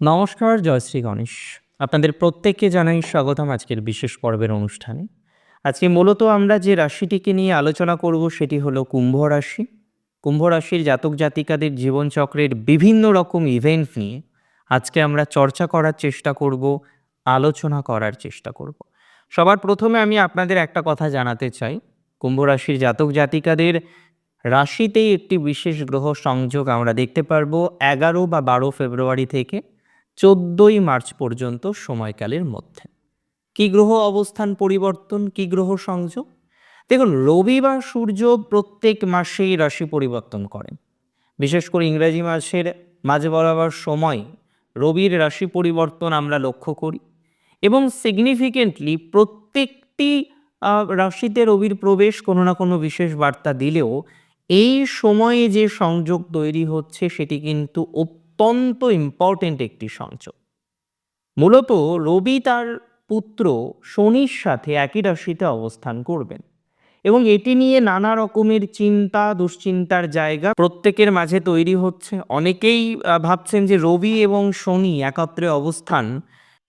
নমস্কার জয়শ্রী গণেশ। আপনাদের প্রত্যেককে জানাই স্বাগতম আজকের বিশেষ পর্বের অনুষ্ঠানে। আজকে মূলত আমরা যে রাশিটিকে নিয়ে আলোচনা করব সেটি হলো কুম্ভ রাশি। কুম্ভ রাশির জাতক জাতিকাদের জীবনচক্রের বিভিন্ন রকম ইভেন্ট নিয়ে আজকে আমরা চর্চা করার চেষ্টা করব, আলোচনা করার চেষ্টা করব। সবার প্রথমে আমি আপনাদের একটা কথা জানাতে চাই। কুম্ভ রাশির জাতক জাতিকাদের রাশিতেই একটি বিশেষ গ্রহ সংযোগ আমরা দেখতে পারব এগারো বা বারো ফেব্রুয়ারি থেকে। চোদ্দোই মার্চ পর্যন্ত সময়কালের মধ্যে। কি গ্রহ অবস্থান পরিবর্তন, কি গ্রহ সংযোগ? দেখুন, রবি বা সূর্য প্রত্যেক মাসেই রাশি পরিবর্তন করেন বিশেষ করে ইংরেজি মাসের মাঝে বরাবর সময় রবির রাশি পরিবর্তন আমরা লক্ষ্য করি এবং সিগনিফিকেন্টলি প্রত্যেকটি রাশিতে রবির প্রবেশ কোনো না কোনো বিশেষ বার্তা দিলেও এই সময়ে যে সংযোগ তৈরি হচ্ছে সেটি কিন্তু অত্যন্ত ইম্পর্টেন্ট একটি সংযোগ। মূলত রবি তার পুত্র শনির সাথে একই রাশিতে অবস্থান করবেন এবং এটি নিয়ে নানা রকমের চিন্তা, দুশ্চিন্তার জায়গা প্রত্যেকের মাঝে তৈরি হচ্ছে। অনেকেই ভাবছেন যে রবি এবং শনি একত্রে অবস্থান,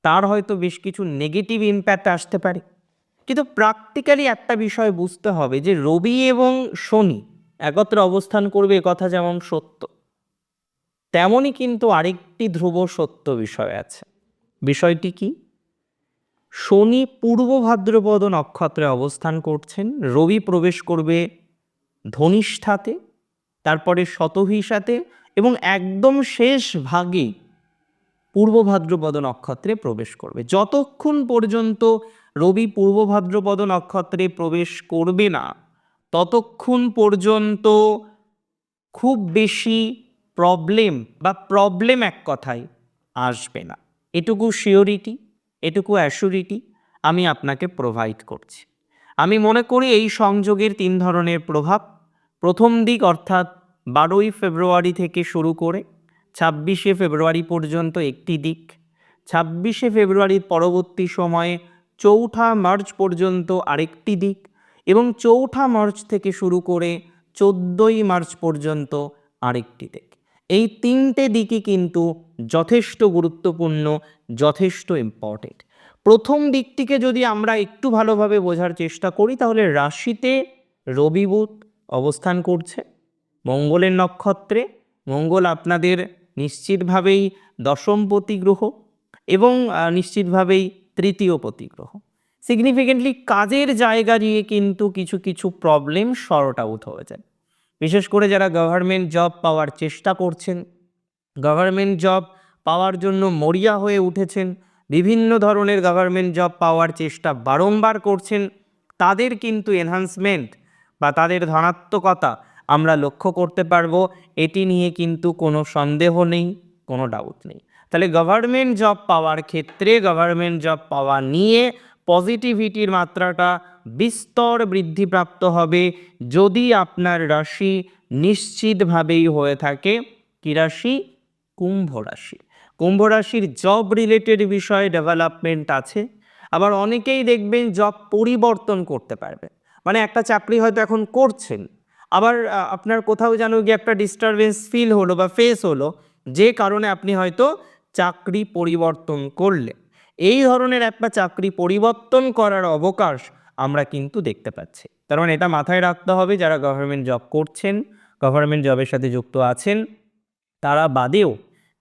তার হয়তো বেশ কিছু নেগেটিভ ইম্প্যাক্ট আসতে পারে। কিন্তু প্র্যাকটিক্যালি একটা বিষয় বুঝতে হবে যে রবি এবং শনি একত্রে অবস্থান করবে কথা যেমন সত্য। তেমনই কিন্তু আরেকটি ধ্রুব সত্য বিষয় আছে। বিষয়টি কি? শনি পূর্ব ভাদ্রপদ নক্ষত্রে অবস্থান করছেন, রবি প্রবেশ করবে ধনিষ্ঠাতে, তারপরে শতভিসাতে এবং একদম শেষ ভাগে পূর্ব ভাদ্রপদ নক্ষত্রে প্রবেশ করবে। যতক্ষণ পর্যন্ত রবি পূর্ব ভাদ্রপদ নক্ষত্রে প্রবেশ করবে না, ততক্ষণ পর্যন্ত খুব বেশি প্রবলেম বা প্রবলেম এক কথায় আসবে না। এটুকু শিওরিটি এটুকু অ্যাসুরিটি আমি আপনাকে প্রোভাইড করছি। আমি মনে করি এই সংযোগের তিন ধরনের প্রভাব। প্রথম দিক অর্থাৎ বারোই ফেব্রুয়ারি থেকে শুরু করে ছাব্বিশে ফেব্রুয়ারি পর্যন্ত একটি দিক। ছাব্বিশে ফেব্রুয়ারির পরবর্তী সময়ে চৌঠা মার্চ পর্যন্ত আরেকটি দিক এবং চৌঠা মার্চ থেকে শুরু করে চোদ্দোই মার্চ পর্যন্ত আরেকটি দিক। এই তিনটে দিকই কিন্তু যথেষ্ট গুরুত্বপূর্ণ, যথেষ্ট ইম্পর্টেন্ট প্রথম দিকটিকে যদি আমরা একটু ভালোভাবে বোঝার চেষ্টা করি, তাহলে রাশিতে রবি বুধ অবস্থান করছে, মঙ্গলের নক্ষত্রে, মঙ্গল আপনাদের নিশ্চিতভাবেই দশমপতি গ্রহ এবং নিশ্চিতভাবেই তৃতীয় প্রতিগ্রহ। সিগনিফিকেন্টলি কাজের জায়গা নিয়ে কিন্তু কিছু কিছু প্রবলেম শর্ট আউট হয়ে যায়। বিশেষ করে যারা গভর্নমেন্ট জব পাওয়ার চেষ্টা করছেন গভর্নমেন্ট জব পাওয়ার জন্য মরিয়া হয়ে উঠেছেন, বিভিন্ন ধরনের গভর্নমেন্ট জব পাওয়ার চেষ্টা বারংবার করছেন, তাদের কিন্তু এনহান্সমেন্ট বা তাদের ধনাত্মকতা আমরা লক্ষ্য করতে পারব, এটি নিয়ে কিন্তু কোনো সন্দেহ নেই, কোনো ডাউট নেই। তাহলে গভর্নমেন্ট জব পাওয়ার ক্ষেত্রে গভর্নমেন্ট জব পাওয়া নিয়ে পজিটিভিটির মাত্রাটা বিস্তর বৃদ্ধিপ্রাপ্ত হবে যদি আপনার রাশি নিশ্চিতভাবেই হয়ে থাকে। কি রাশি? কুম্ভ রাশি। কুম্ভ রাশির জব রিলেটেড বিষয়ে ডেভেলপমেন্ট আছে। আবার অনেকেই দেখবেন জব পরিবর্তন করতে পারবে। মানে একটা চাকরি হয়তো এখন করছেন। আবার আপনার কোথাও যেন গিয়ে একটা ডিস্টারবেন্স ফিল হলো বা ফেস হলো, যে কারণে আপনি হয়তো চাকরি পরিবর্তন করলেন। এই ধরনের একটা চাকরি পরিবর্তন করার অবকাশ আমরা কিন্তু দেখতে পাচ্ছি। তার মানে এটা মাথায় রাখতে হবে যারা গভর্নমেন্ট জব করছেন গভর্নমেন্ট জবের সাথে যুক্ত আছেন, তারা বাদেও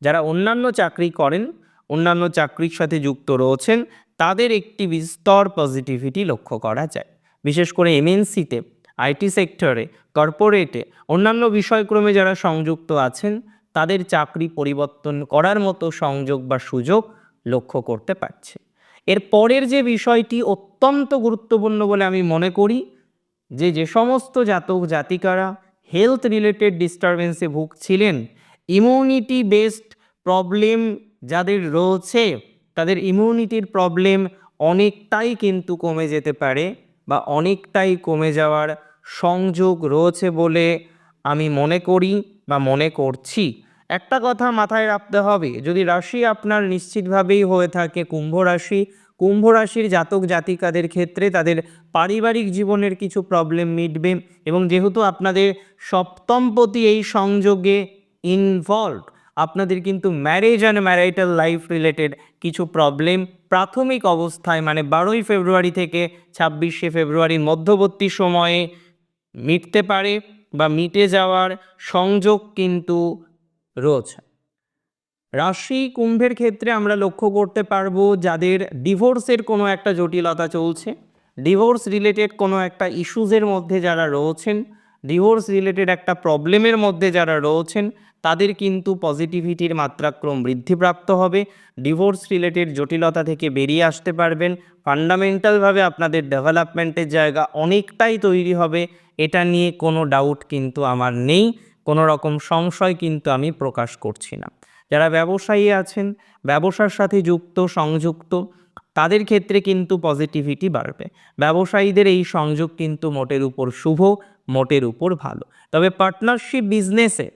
যারা অন্যান্য চাকরি করেন, অন্যান্য চাকরির সাথে যুক্ত রয়েছেন, তাদের একটি বিস্তর পজিটিভিটি লক্ষ্য করা যায়। বিশেষ করে এমএনসিতে আইটি সেক্টরে কর্পোরেটে অন্যান্য বিষয়ক্রমে যারা সংযুক্ত আছেন, তাদের চাকরি পরিবর্তন করার মতো সংযোগ বা সুযোগ লক্ষ্য করতে পারছে। এর পরের যে বিষয়টি অত্যন্ত গুরুত্বপূর্ণ বলে আমি মনে করি, যে যে সমস্ত জাতক জাতিকারা হেলথ রিলেটেড ডিস্টারবেন্সে ভুগছিলেন ইমিউনিটি বেসড প্রবলেম যাদের রয়েছে, তাদের ইমিউনিটির প্রবলেম অনেকটাই কিন্তু কমে যেতে পারে বা অনেকটাই কমে যাওয়ার সংযোগ রয়েছে বলে আমি মনে করি বা মনে করছি। একটা কথা মাথায় রাখতে হবে, যদি রাশি আপনার নিশ্চিতভাবেই হয়ে থাকে কুম্ভ রাশি, কুম্ভ রাশির জাতক জাতিকাদের ক্ষেত্রে তাদের পারিবারিক জীবনের কিছু প্রবলেম মিটবে এবং যেহেতু আপনাদের সপ্তমপতি এই সংযোগে ইনভলভ আপনাদের কিন্তু marriage and marital life related কিছু প্রবলেম প্রাথমিক অবস্থায় মানে বারোই ফেব্রুয়ারি থেকে ছাব্বিশে ফেব্রুয়ারির মধ্যবর্তী সময়ে মিটতে পারে বা মিটে যাওয়ার সংযোগ কিন্তু রয়েছে। রাশি কুম্ভের ক্ষেত্রে আমরা লক্ষ্য করতে পারব যাদের ডিভোর্সের কোনো একটা জটিলতা চলছে ডিভোর্স রিলেটেড কোনো একটা ইস্যুজের মধ্যে যারা রয়েছেন ডিভোর্স রিলেটেড একটা প্রবলেমের মধ্যে যারা রয়েছেন, তাদের কিন্তু পজিটিভিটির মাত্রাক্রম বৃদ্ধিপ্রাপ্ত হবে। ডিভোর্স রিলেটেড জটিলতা থেকে বেরিয়ে আসতে পারবেন। ফান্ডামেন্টালভাবে আপনাদের ডেভেলপমেন্টের জায়গা অনেকটাই তৈরি হবে। এটা নিয়ে কোনো ডাউট কিন্তু আমার নেই। কোনো রকম সংশয় কিন্তু আমি প্রকাশ করছি না। যারা ব্যবসায়ী আছেন, ব্যবসার সাথে যুক্ত, সংযুক্ত, তাদের ক্ষেত্রে কিন্তু পজিটিভিটি বাড়বে। ব্যবসায়ীদের এই সংযোগ কিন্তু মোটের উপর শুভ, মোটের উপর ভালো। তবে পার্টনারশিপ বিজনেসে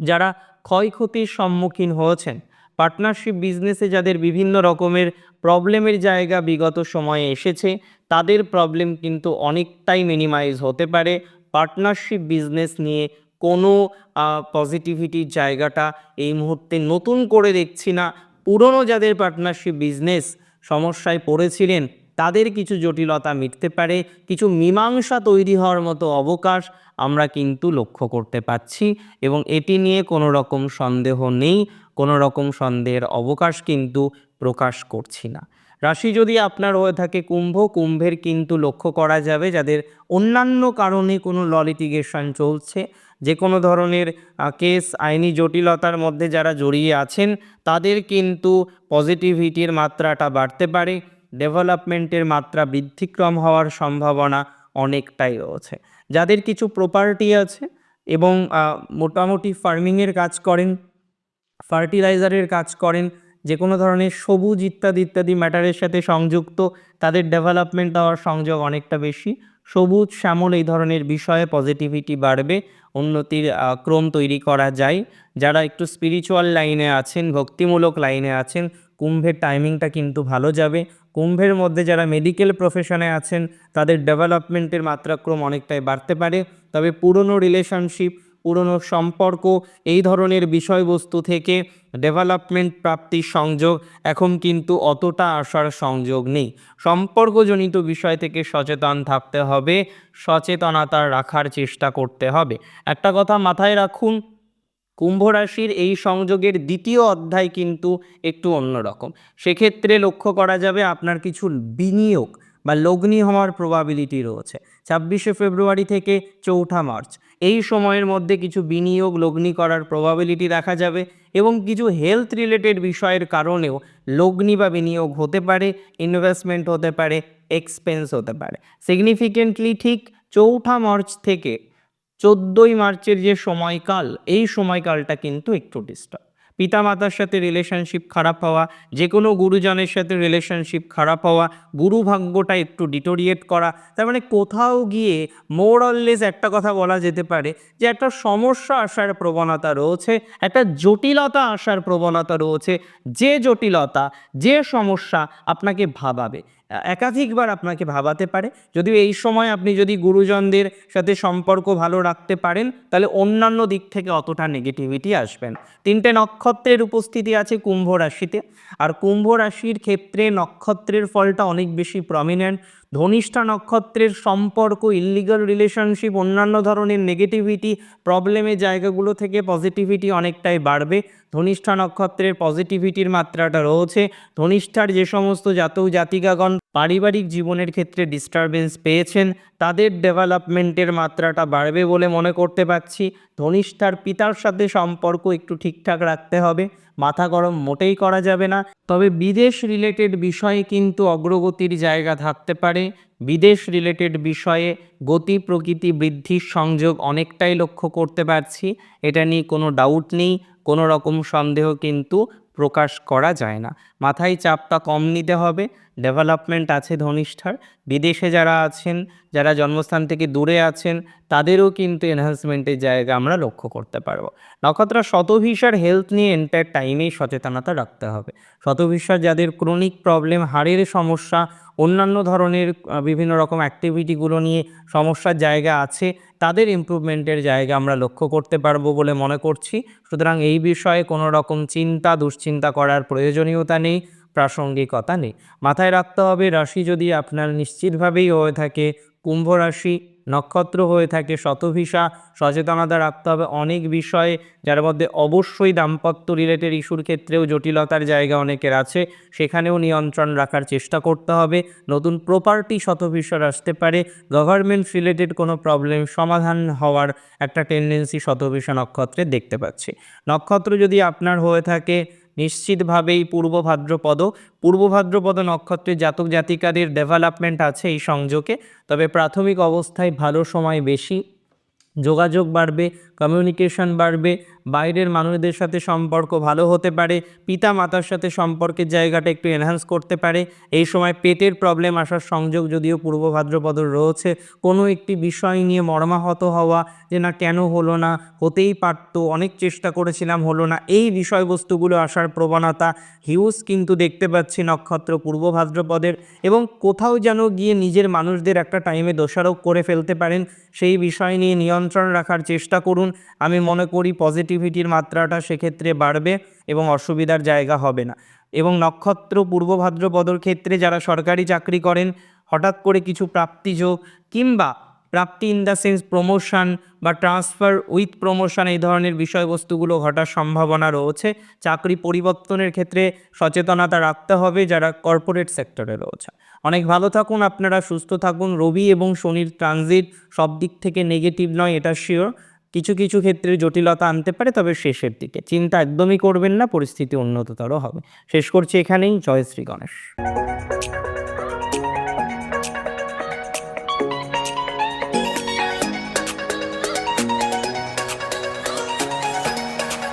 যারা ক্ষয়ক্ষতির সম্মুখীন হয়েছেন পার্টনারশিপ বিজনেসে যাদের বিভিন্ন রকমের প্রবলেমের জায়গা বিগত সময়ে এসেছে, তাদের প্রবলেম কিন্তু অনেকটাই মিনিমাইজ হতে পারে। পার্টনারশিপ বিজনেস নিয়ে কোনো পজিটিভিটির জায়গাটা এই মুহূর্তে নতুন করে দেখছি না। পুরনো যাদের পার্টনারশিপ বিজনেস সমস্যায় পড়েছিলেন, তাদের কিছু জটিলতা মিটতে পারে, কিছু মীমাংসা তৈরি হওয়ার মতো অবকাশ আমরা কিন্তু লক্ষ্য করতে পাচ্ছি এবং এটি নিয়ে কোনো রকম সন্দেহ নেই, কোনো রকম সন্দেহের অবকাশ কিন্তু প্রকাশ করছি না। রাশি যদি আপনার হয়ে থাকে কুম্ভ, কুম্ভের কিন্তু লক্ষ্য করা যাবে যাদের অন্যান্য কারণে কোনো ল লিটিগেশন চলছে। যে কোনো ধরনের কেস আইনি জটিলতার মধ্যে যারা জড়িয়ে আছেন, তাদের কিন্তু পজিটিভিটির মাত্রাটা বাড়তে পারে। ডেভেলপমেন্টের মাত্রা বৃদ্ধিক্রম হওয়ার সম্ভাবনা অনেকটাই রয়েছে। যাদের কিছু প্রপার্টি আছে এবং মোটামুটি ফার্মিংয়ের কাজ করেন ফার্টিলাইজারের কাজ করেন যে কোনো ধরনের সবুজ ইত্যাদি ইত্যাদি ম্যাটারের সাথে সংযুক্ত, তাদের ডেভেলপমেন্ট হওয়ার সংযোগ অনেকটা বেশি। সবুজ, শ্যামল এই ধরনের বিষয়ে পজিটিভিটি বাড়বে, উন্নতির ক্রম তৈরি করা যায়। যারা একটু স্পিরিচুয়াল লাইনে আছেন, ভক্তিমূলক লাইনে আছেন, কুম্ভের টাইমিংটা কিন্তু ভালো যাবে। কুম্ভের মধ্যে যারা মেডিকেল প্রফেশনে আছেন, তাদের ডেভেলপমেন্টের মাত্রাক্রম অনেকটাই বাড়তে পারে। তবে পুরনো রিলেশনশিপ পুরনো সম্পর্ক, এই ধরনের বিষয়বস্তু থেকে ডেভেলপমেন্ট প্রাপ্তির সংযোগ এখন কিন্তু অতটা আসার সংযোগ নেই। সম্পর্কজনিত বিষয় থেকে সচেতন থাকতে হবে, সচেতনতা রাখার চেষ্টা করতে হবে। একটা কথা মাথায় রাখুন, কুম্ভ রাশির এই সংযোগের দ্বিতীয় অধ্যায় কিন্তু একটু অন্যরকম সেক্ষেত্রে লক্ষ্য করা যাবে আপনার কিছু বিনিয়োগ বা লগ্নি হওয়ার প্রবাবিলিটি রয়েছে। ছাব্বিশে ফেব্রুয়ারি থেকে চৌঠা মার্চ। এই সময়ের মধ্যে কিছু বিনিয়োগ লগ্নি করার প্রবাবিলিটি দেখা যাবে এবং কিছু হেলথ রিলেটেড বিষয়ের কারণেও লগ্নি বা বিনিয়োগ হতে পারে ইনভেস্টমেন্ট হতে পারে এক্সপেন্স হতে পারে। সিগনিফিকেন্টলি ঠিক চৌঠা মার্চ থেকে চোদ্দোই মার্চের যে সময়কাল, এই সময়কালটা কিন্তু একটু ডিস্টার্ব পিতামাতার সাথে রিলেশনশিপ খারাপ হওয়া যে কোনো গুরুজনের সাথে রিলেশনশিপ খারাপ হওয়া, গুরু ভাগ্যটা একটু ডিটোরিয়েট করা, তার মানে কোথাও গিয়ে মোর অললেস একটা কথা বলা যেতে পারে যে একটা সমস্যা আসার প্রবণতা রয়েছে, একটা জটিলতা আসার প্রবণতা রয়েছে, যে জটিলতা, যে সমস্যা আপনাকে ভাবাবে। একাধিকবার আপনাকে ভাবাতে পারে। যদিও এই সময় আপনি যদি গুরুজনদের সাথে সম্পর্ক ভালো রাখতে পারেন, তাহলে অন্যান্য দিক থেকে অতটা নেগেটিভিটি আসবেন তিনটে নক্ষত্রের উপস্থিতি আছে কুম্ভ রাশিতে। আর কুম্ভ রাশির ক্ষেত্রে নক্ষত্রের ফলটা অনেক বেশি প্রমিনেন্ট ধনিষ্ঠা নক্ষত্রের সম্পর্ক ইল্লিগাল রিলেশনশিপ অন্যান্য ধরনের নেগেটিভিটি প্রবলেমের জায়গাগুলো থেকে পজিটিভিটি অনেকটাই বাড়বে। ধনিষ্ঠা নক্ষত্রের পজিটিভিটির মাত্রাটা রয়েছে। ধনিষ্ঠার যে সমস্ত জাতক জাতিকাগণ পারিবারিক জীবনের ক্ষেত্রে ডিস্টারবেন্স পেয়েছেন, তাদের ডেভেলপমেন্টের মাত্রাটা বাড়বে বলে মনে করতে পারছি। ধনিষ্ঠার পিতার সাথে সম্পর্ক একটু ঠিকঠাক রাখতে হবে। মাথা গরম মোটেই করা যাবে না। তবে বিদেশ রিলেটেড বিষয়ে কিন্তু অগ্রগতির জায়গা থাকতে পারে। বিদেশ রিলেটেড বিষয়ে গতি, প্রকৃতি বৃদ্ধির সংযোগ অনেকটাই লক্ষ্য করতে পারছি। এটা নিয়ে কোনো ডাউট নেই, কোনো রকম সন্দেহ কিন্তু প্রকাশ করা যায় না। মাথায় চাপটা কম নিতে হবে। ডেভেলপমেন্ট আছে ধনিষ্ঠার। বিদেশে যারা আছেন, যারা জন্মস্থান থেকে দূরে আছেন, তাদেরও কিন্তু এনহান্সমেন্টের জায়গা আমরা লক্ষ্য করতে পারব। নক্ষত্র শতভিসার হেলথ নিয়ে এন্টার টাইমেই সচেতনতা রাখতে হবে। শতভিসার যাদের ক্রনিক প্রবলেম হাড়ের সমস্যা, অন্যান্য ধরনের বিভিন্ন রকম অ্যাক্টিভিটিগুলো নিয়ে সমস্যার জায়গা আছে, তাদের ইমপ্রুভমেন্টের জায়গা আমরা লক্ষ্য করতে পারব বলে মনে করছি। সুতরাং এই বিষয়ে কোনো রকম চিন্তা, দুশ্চিন্তা করার প্রয়োজনীয়তা নেই। প্রাসঙ্গিকতা নেই। মাথায় রাখতে হবে, রাশি যদি আপনার নিশ্চিতভাবেই হয়ে থাকে, কুম্ভ রাশি, নক্ষত্র হয়ে থাকে, শতভিসা, সচেতনতা রাখতে হবে। অনেক বিষয়ে যার মধ্যে অবশ্যই দাম্পত্য রিলেটেড ইস্যুর ক্ষেত্রেও জটিলতার জায়গা অনেকের আছে, সেখানেও নিয়ন্ত্রণ রাখার চেষ্টা করতে হবে। নতুন প্রপার্টি শতভিসার আসতে পারে গভর্নমেন্ট রিলেটেড কোনো প্রবলেম সমাধান হওয়ার একটা টেন্ডেন্সি শতভিসা নক্ষত্রে দেখতে পাচ্ছি। নক্ষত্র যদি আপনার হয়ে থাকে নিশ্চিতভাবেই পূর্ব ভাদ্রপদ পূর্ব ভাদ্রপদ নক্ষত্রের জাতক জাতিকাদের ডেভেলপমেন্ট আছে এই সংযোগে। তবে প্রাথমিক অবস্থায় ভালো সময় বেশি, যোগাযোগ বাড়বে কমিউনিকেশন বাড়বে, বাইরের মানুষদের সাথে সম্পর্ক ভালো হতে পারে পিতা মাতার সাথে সম্পর্কের জায়গাটা একটু এনহ্যান্স করতে পারে। এই সময় পেটের প্রবলেম আসার সংযোগ যদিও পূর্ব ভাদ্রপদর রয়েছে, কোনো একটি বিষয় নিয়ে মর্মাহত হওয়া যে না কেন হলো না, হতেই পারতো, অনেক চেষ্টা করেছিলাম হলো না, এই বিষয়বস্তুগুলো আসার প্রবণতা হিউজ কিন্তু দেখতে পাচ্ছি নক্ষত্র পূর্ব ভাদ্রপদের এবং কোথাও যেন গিয়ে নিজের মানুষদের একটা টাইমে দোষারোপ করে ফেলতে পারেন, সেই বিষয় নিয়ে নিয়ন্ত্রণ রাখার চেষ্টা করুন আমি মনে করি পজিটিভিটির মাত্রাটা সেক্ষেত্রে বাড়বে এবং অসুবিধার জায়গা হবে না। এবং নক্ষত্র পূর্ব ভাদ্রপদর ক্ষেত্রে যারা সরকারি চাকরি করেন, হঠাৎ করে কিছু প্রাপ্তিযোগ কিংবা প্রাপ্তি ইন দ্য সেন্স প্রমোশন বা ট্রান্সফার উইথ প্রমোশন এই ধরনের বিষয়বস্তুগুলো ঘটার সম্ভাবনা রয়েছে। চাকরি পরিবর্তনের ক্ষেত্রে সচেতনতা রাখতে হবে যারা কর্পোরেট সেক্টরে রয়েছে অনেক ভালো থাকুন, আপনারা সুস্থ থাকুন। রবি এবং শনির ট্রানজিট সব দিক থেকে নেগেটিভ নয়, এটা শিওর কিছু কিছু ক্ষেত্রে জটিলতা আনতে পারে, তবে শেষের দিকে। চিন্তা একদমই করবেন না, পরিস্থিতি উন্নততর হবে। শেষ করছি এখানেই। জয় শ্রী গণেশ।